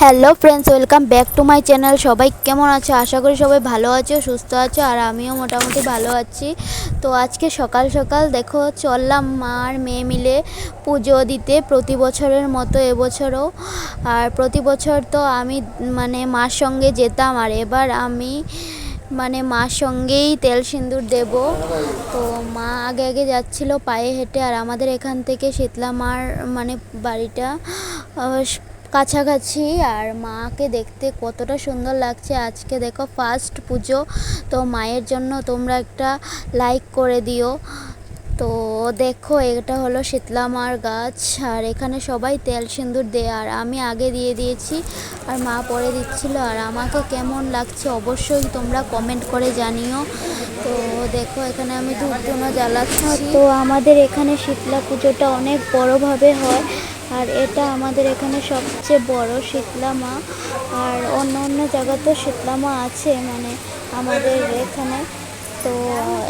Hello friends welcome back to my channel সবাই কেমন আছো? আশা করি সবাই ভালো আছো, সুস্থ আছো, আর আমিও মোটামুটি ভালো আছি। তো আজকে সকাল সকাল দেখো, চললাম মা আর মেয়ে মিলে পুজো দিতে প্রতি বছরের মতো এবছরও। আর প্রতি বছর তো আমি মানে মার সঙ্গে যেতাম, আর এবার আমি মানে মার সঙ্গেই তেল সিঁদুর দেব। তো মা আগে আগে যাচ্ছিল পায়ে হেঁটে, আর আমাদের এখান থেকে শীতলা মার মানে বাড়িটা কাছাকাছি আর মাকে দেখতে কতটা সুন্দর লাগছে। আজকে দেখো ফার্স্ট পুজো, তো মায়ের জন্য তোমরা একটা লাইক করে দিও। তো দেখো, এটা হলো শীতলা মার গাছ, আর এখানে সবাই তেল সিঁদুর দেয়। আর আমি আগে দিয়ে দিয়েছি, আর মা পরে দিচ্ছিল। আর আমাকে কেমন লাগছে অবশ্যই তোমরা কমেন্ট করে জানিও। তো দেখো, এখানে আমি ধূপ ধুনো জ্বালাচ্ছি। তো আমাদের এখানে শীতলা পুজোটা অনেক বড়োভাবে হয়। আর এটা আমাদের এখানে সবচেয়ে বড় শীতলা মা। আর অন্য অন্য জায়গাতেও শীতলা মা আছে মানে আমাদের এখানে। তো,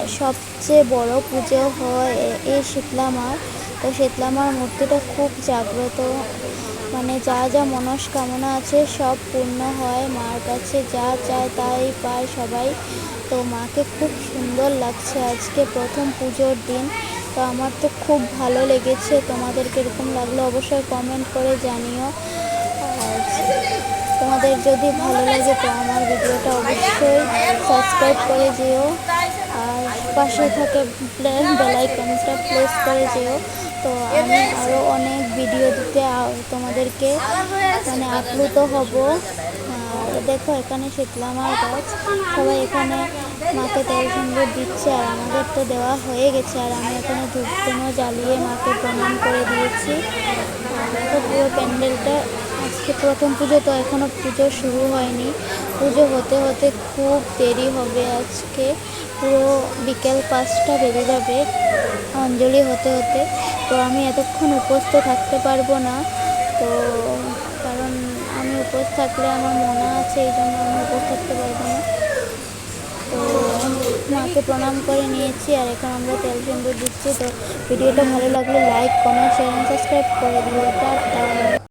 সবচেয়ে বড় পুজো হয় এই শীতলা মার। তো শীতলা মার মূর্তিটা খুব জাগ্রত। মানে যা যা মনস্কামনা আছে সব পূর্ণ হয় মার কাছে। যা চায় তাই পায় সবাই। তো মাকে খুব সুন্দর লাগছে আজকে প্রথম পুজোর দিন। তো আমার তো খুব ভালো লেগেছে। তোমাদের কীরকম লাগল অবশ্যই কমেন্ট করে জানিও। আর তোমাদের যদি ভালো লাগে তো আমার ভিডিওটা অবশ্যই সাবস্ক্রাইব করে যেও। আর পাশে থাকে বেলাইকনটা প্লেস করে যেও। তো আমি আরও অনেক ভিডিও দিতে তোমাদেরকে মানে আপ্লুত হব। আর দেখো, এখানে শীতলামার গাছ। সবাই এখানে মাকে তেল সুন্দর দিচ্ছে, আর আমাদের তো দেওয়া হয়ে গেছে, আর আমি এখানে ধূপ ধুনো জ্বালিয়ে মাকে প্রণাম করে দিয়েছি। আর দেখো, পুরো প্যান্ডেলটা আজকে প্রথম পুজো, তো এখনও পুজো শুরু হয়নি। পুজো হতে হতে খুব দেরি হবে আজকে। পুরো বিকেল পাঁচটা বেজে যাবে অঞ্জলি হতে হতে। তো আমি এতক্ষণ উপোস তো থাকতে পারব না। তো উপোস থাকলে আমার মনে আছে এই জন্য আমি উপোস থাকতে পারব না। তো মাকে প্রণাম করে নিয়েছি আর এখন আমরা তেল সিন্দুর দিচ্ছি। তো ভিডিওটা ভালো লাগলে লাইক কমেন্ট শেয়ার সাবস্ক্রাইব করে দিও। টাটা।